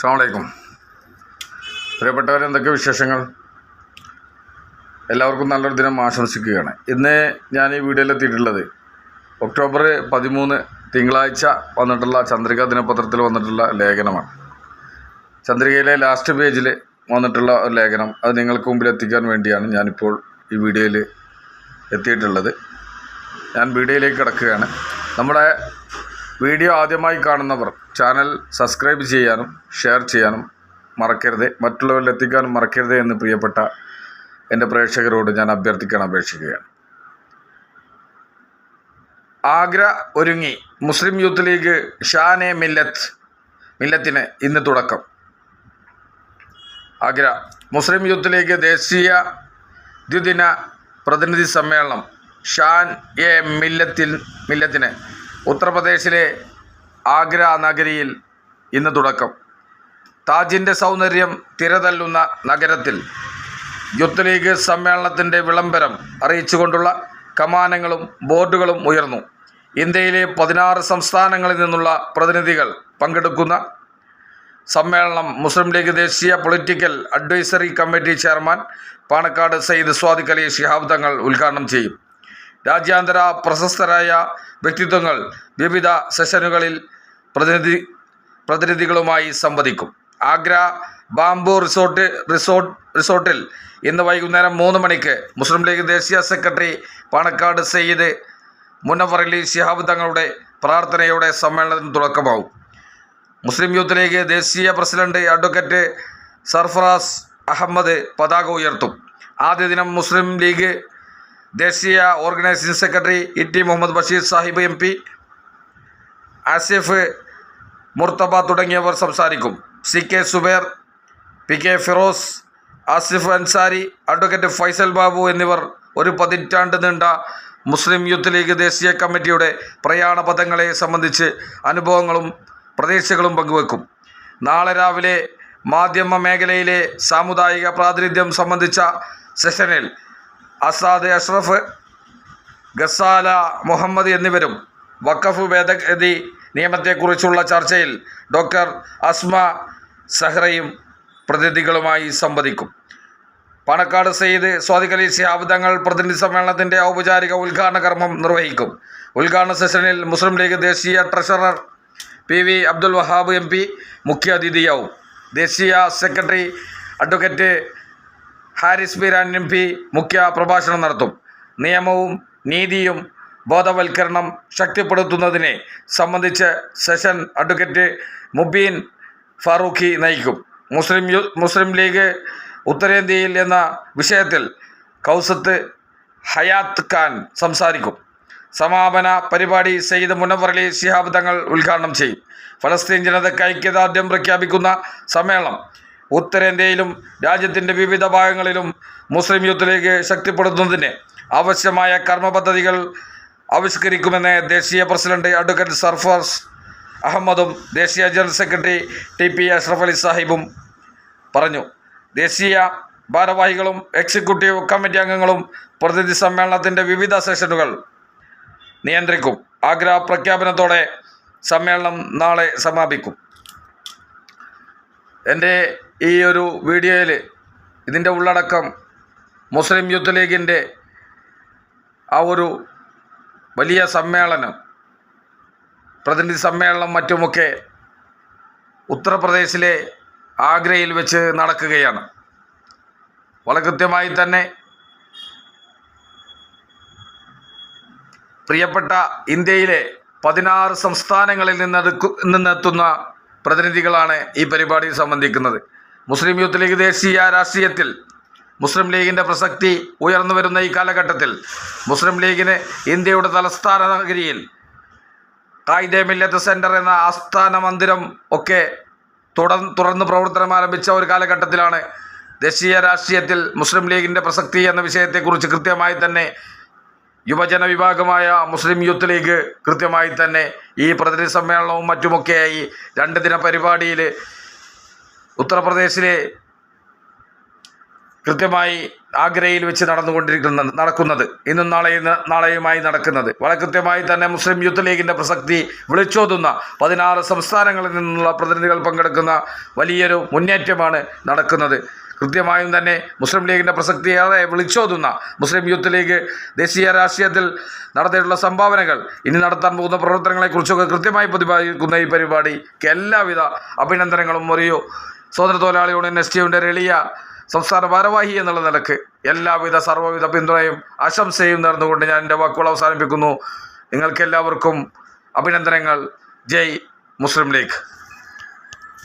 അസ്സാമലൈക്കും പ്രിയപ്പെട്ടവർ എന്തൊക്കെ വിശേഷങ്ങൾ? എല്ലാവർക്കും നല്ലൊരു ദിനം ആശംസിക്കുകയാണ്. ഇന്ന് ഞാൻ ഈ വീഡിയോയിൽ എത്തിയിട്ടുള്ളത് ഒക്ടോബർ പതിമൂന്ന് തിങ്കളാഴ്ച വന്നിട്ടുള്ള ചന്ദ്രിക ദിനപത്രത്തിൽ വന്നിട്ടുള്ള ലേഖനമാണ്. ചന്ദ്രികയിലെ ലാസ്റ്റ് പേജിൽ വന്നിട്ടുള്ള ഒരു ലേഖനം അത് നിങ്ങൾക്ക് മുമ്പിൽ എത്തിക്കാൻ വേണ്ടിയാണ് ഞാനിപ്പോൾ ഈ വീഡിയോയിൽ എത്തിയിട്ടുള്ളത്. ഞാൻ വീഡിയോയിലേക്ക് കിടക്കുകയാണ്. നമ്മുടെ വീഡിയോ ആദ്യമായി കാണുന്നവർ ചാനൽ സബ്സ്ക്രൈബ് ചെയ്യാനും ഷെയർ ചെയ്യാനും മറക്കരുത്. മറ്റുള്ളവരിൽ എത്തിക്കാനും മറക്കരുത് എന്ന് പ്രിയപ്പെട്ട എന്റെ പ്രേക്ഷകരോട് ഞാൻ അഭ്യർത്ഥിക്കാൻ അപേക്ഷിക്കുകയാണ്. ആഗ്ര ഒരുങ്ങി. മുസ്ലിം യൂത്ത് ലീഗ് ഷാനെ മില്ലത്ത് മില്ലത്തിന് ഇന്ന് തുടക്കം. ആഗ്ര. മുസ്ലിം യൂത്ത് ലീഗ് ദേശീയ ദ്വിദിന പ്രതിനിധി സമ്മേളനം ഷാൻ എ മില്ലത്തിൽ മില്ലത്തിന് ഉത്തർപ്രദേശിലെ ആഗ്ര നഗരിയിൽ ഇന്ന് തുടക്കം. താജിന്റെ സൗന്ദര്യം തിരതല്ലുന്ന നഗരത്തിൽ യുദ്ധ ലീഗ് സമ്മേളനത്തിന്റെ വിളംബരം അറിയിച്ചുകൊണ്ടുള്ള കമാനങ്ങളും ബോർഡുകളും ഉയർന്നു. ഇന്ത്യയിലെ പതിനാറ് സംസ്ഥാനങ്ങളിൽ നിന്നുള്ള പ്രതിനിധികൾ പങ്കെടുക്കുന്ന സമ്മേളനം മുസ്ലിം ലീഗ് ദേശീയ political advisory committee chairman Panakkad Sayyid Sadiq Ali Shihab Thangal ഉദ്ഘാടനം ചെയ്യും. രാജ്യാന്തര പ്രശസ്തരായ വ്യക്തിത്വങ്ങൾ വിവിധ സെഷനുകളിൽ പ്രതിനിധി പ്രതിനിധികളുമായി സംവദിക്കും. ആഗ്ര ബാംബു റിസോർട്ട് റിസോർട്ട് റിസോർട്ടിൽ ഇന്ന് വൈകുന്നേരം മൂന്ന് മണിക്ക് മുസ്ലിം ലീഗ് ദേശീയ സെക്രട്ടറി പാണക്കാട് സെയ്ദ് മുനവർ ശിഹാബ് തങ്ങളുടെ പ്രാർത്ഥനയോടെ സമ്മേളനത്തിന് തുടക്കമാവും മുസ്ലിം യൂത്ത് ലീഗ് ദേശീയ പ്രസിഡന്റ് അഡ്വക്കേറ്റ് സർഫറാസ് അഹമ്മദ് പതാക ഉയർത്തും. ആദ്യ ദിനം മുസ്ലിം ലീഗ് ദേശീയ organising secretary E T Muhammad Basheer Sahib M P Asif Murthaba തുടങ്ങിയവർ സംസാരിക്കും. C K Zubair P K Firos Asif Ansari advocate Faisal Babu എന്നിവർ ഒരു പതിറ്റാണ്ട് നീണ്ട മുസ്ലിം യൂത്ത് ലീഗ് ദേശീയ കമ്മിറ്റിയുടെ പ്രയാണ പദങ്ങളെ സംബന്ധിച്ച് അനുഭവങ്ങളും പ്രതീക്ഷകളും പങ്കുവെക്കും. നാളെ രാവിലെ മാധ്യമ മേഖലയിലെ സാമുദായിക പ്രാതിനിധ്യം സംബന്ധിച്ച സെഷനിൽ അസാദ് അഷ്റഫ് ഗസാല മുഹമ്മദ് എന്നിവരും വഖഫ് ഭേദഗതി നിയമത്തെക്കുറിച്ചുള്ള ചർച്ചയിൽ ഡോക്ടർ അസ്മ സഹ്റയും പ്രതിനിധികളുമായി സംവദിക്കും. പാണക്കാട് സയ്യിദ് സ്വാദിഖ് അലി ശിഹാബ് പ്രതിനിധി സമ്മേളനത്തിന്റെ ഔപചാരിക ഉദ്ഘാടന കർമ്മം നിർവഹിക്കും. ഉദ്ഘാടന സെഷനിൽ മുസ്ലിം ലീഗ് ദേശീയ treasurer P V Abdul Wahab M P മുഖ്യാതിഥിയാവും. ദേശീയ secretary advocate Haris Beeran M P മുഖ്യ പ്രഭാഷണം നടത്തും. നിയമവും നീതിയും ബോധവൽക്കരണം ശക്തിപ്പെടുത്തുന്നതിനെ സംബന്ധിച്ച് സെഷൻ അഡ്വക്കേറ്റ് മുബീൻ ഫാറൂഖി നയിക്കും. മുസ്ലിം മുസ്ലിം ലീഗ് ഉത്തരേന്ത്യയിൽ എന്ന വിഷയത്തിൽ കൗസത്ത് ഹയാത്ത് ഖാൻ സംസാരിക്കും. സമാപന പരിപാടി സയ്യിദ് മുനവറലി ശിഹാബ് തങ്ങൾ ഉദ്ഘാടനം ചെയ്യും. ഫലസ്തീൻ ജനതയ്ക്ക് ഐക്യദാർഢ്യം പ്രഖ്യാപിക്കുന്ന സമ്മേളനം ഉത്തരേന്ത്യയിലും രാജ്യത്തിന്റെ വിവിധ ഭാഗങ്ങളിലും മുസ്ലിം യൂത്ത് ലീഗ് ശക്തിപ്പെടുത്തുന്നതിന് ആവശ്യമായ കർമ്മ പദ്ധതികൾ ആവിഷ്കരിക്കുമെന്ന് ദേശീയ പ്രസിഡന്റ് അഡ്വക്കേറ്റ് സർഫാസ് അഹമ്മദും ദേശീയ general secretary T P Ashraf Ali സാഹിബും പറഞ്ഞു. ദേശീയ ഭാരവാഹികളും എക്സിക്യൂട്ടീവ് കമ്മിറ്റി അംഗങ്ങളും പ്രതിനിധി സമ്മേളനത്തിന്റെ വിവിധ സെഷനുകൾ നിയന്ത്രിക്കും. ആഗ്ര പ്രഖ്യാപനത്തോടെ സമ്മേളനം നാളെ സമാപിക്കും. എന്റെ ഈ ഒരു വീഡിയോയിൽ ഇതിന്റെ ഉള്ളടക്കം മുസ്ലിം യൂത്ത് ലീഗിന്റെ ആ ഒരു വലിയ സമ്മേളനം പ്രതിനിധി സമ്മേളനം മറ്റുമൊക്കെ ഉത്തർപ്രദേശിലെ ആഗ്രയിൽ വെച്ച് നടക്കുകയാണ്. വളരെ കൃത്യമായി തന്നെ പ്രിയപ്പെട്ട ഇന്ത്യയിലെ പതിനാറ് സംസ്ഥാനങ്ങളിൽ നിന്നെടുക്കു നിന്നെത്തുന്ന പ്രതിനിധികളാണ് ഈ പരിപാടി സംബന്ധിക്കുന്നത്. മുസ്ലിം യൂത്ത് ലീഗ് ദേശീയ രാഷ്ട്രീയത്തിൽ മുസ്ലിം ലീഗിന്റെ പ്രസക്തി ഉയർന്നു വരുന്ന ഈ കാലഘട്ടത്തിൽ മുസ്ലിം ലീഗിന് ഇന്ത്യയുടെ തലസ്ഥാന നഗരിയിൽ കായിദെ മില്ലത്ത് സെന്റർ എന്ന ആസ്ഥാന മന്ദിരം ഒക്കെ തുടർ തുറന്ന് പ്രവർത്തനം ആരംഭിച്ച ഒരു കാലഘട്ടത്തിലാണ് ദേശീയ രാഷ്ട്രീയത്തിൽ മുസ്ലിം ലീഗിന്റെ പ്രസക്തി എന്ന വിഷയത്തെക്കുറിച്ച് കൃത്യമായി തന്നെ യുവജന വിഭാഗമായ മുസ്ലിം യൂത്ത് ലീഗ് കൃത്യമായി തന്നെ ഈ പ്രതിനിധി സമ്മേളനവും മറ്റുമൊക്കെയായി രണ്ട് ദിന പരിപാടിയിൽ ഉത്തർപ്രദേശിലെ കൃത്യമായി ആഗ്രയിൽ വെച്ച് നടന്നുകൊണ്ടിരിക്കുന്ന നടക്കുന്നത്. ഇന്നും നാളെയും നാളെയുമായി നടക്കുന്നത്. വളരെ കൃത്യമായി തന്നെ മുസ്ലിം യൂത്ത് ലീഗിന്റെ പ്രസക്തി വിളിച്ചോതുന്ന പതിനാറ് സംസ്ഥാനങ്ങളിൽ നിന്നുള്ള പ്രതിനിധികൾ പങ്കെടുക്കുന്ന വലിയൊരു മുന്നേറ്റമാണ് നടക്കുന്നത്. കൃത്യമായും തന്നെ മുസ്ലിം ലീഗിന്റെ പ്രസക്തിയേറെ വിളിച്ചോതുന്ന മുസ്ലിം യൂത്ത് ലീഗ് ദേശീയ രാഷ്ട്രീയത്തിൽ നടത്തിയിട്ടുള്ള സംഭാവനകൾ ഇനി നടത്താൻ പോകുന്ന പ്രവർത്തനങ്ങളെക്കുറിച്ചൊക്കെ കൃത്യമായി പ്രതിപാദിക്കുന്ന ഈ പരിപാടിക്ക് എല്ലാവിധ അഭിനന്ദനങ്ങളും ഒരു സ്വതന്ത്ര തൊഴിലാളി യൂണിയൻ എസ് ടിയുടെ എളിയ സംസ്ഥാന ഭാരവാഹി എന്നുള്ള നിലയ്ക്ക് എല്ലാവിധ സർവവിധ പിന്തുണയും ആശംസയും നേർന്നുകൊണ്ട് ഞാൻ എന്റെ വാക്കുകൾ അവസാനിപ്പിക്കുന്നു. നിങ്ങൾക്കെല്ലാവർക്കും അഭിനന്ദനങ്ങൾ. ജയ് മുസ്ലിം ലീഗ്.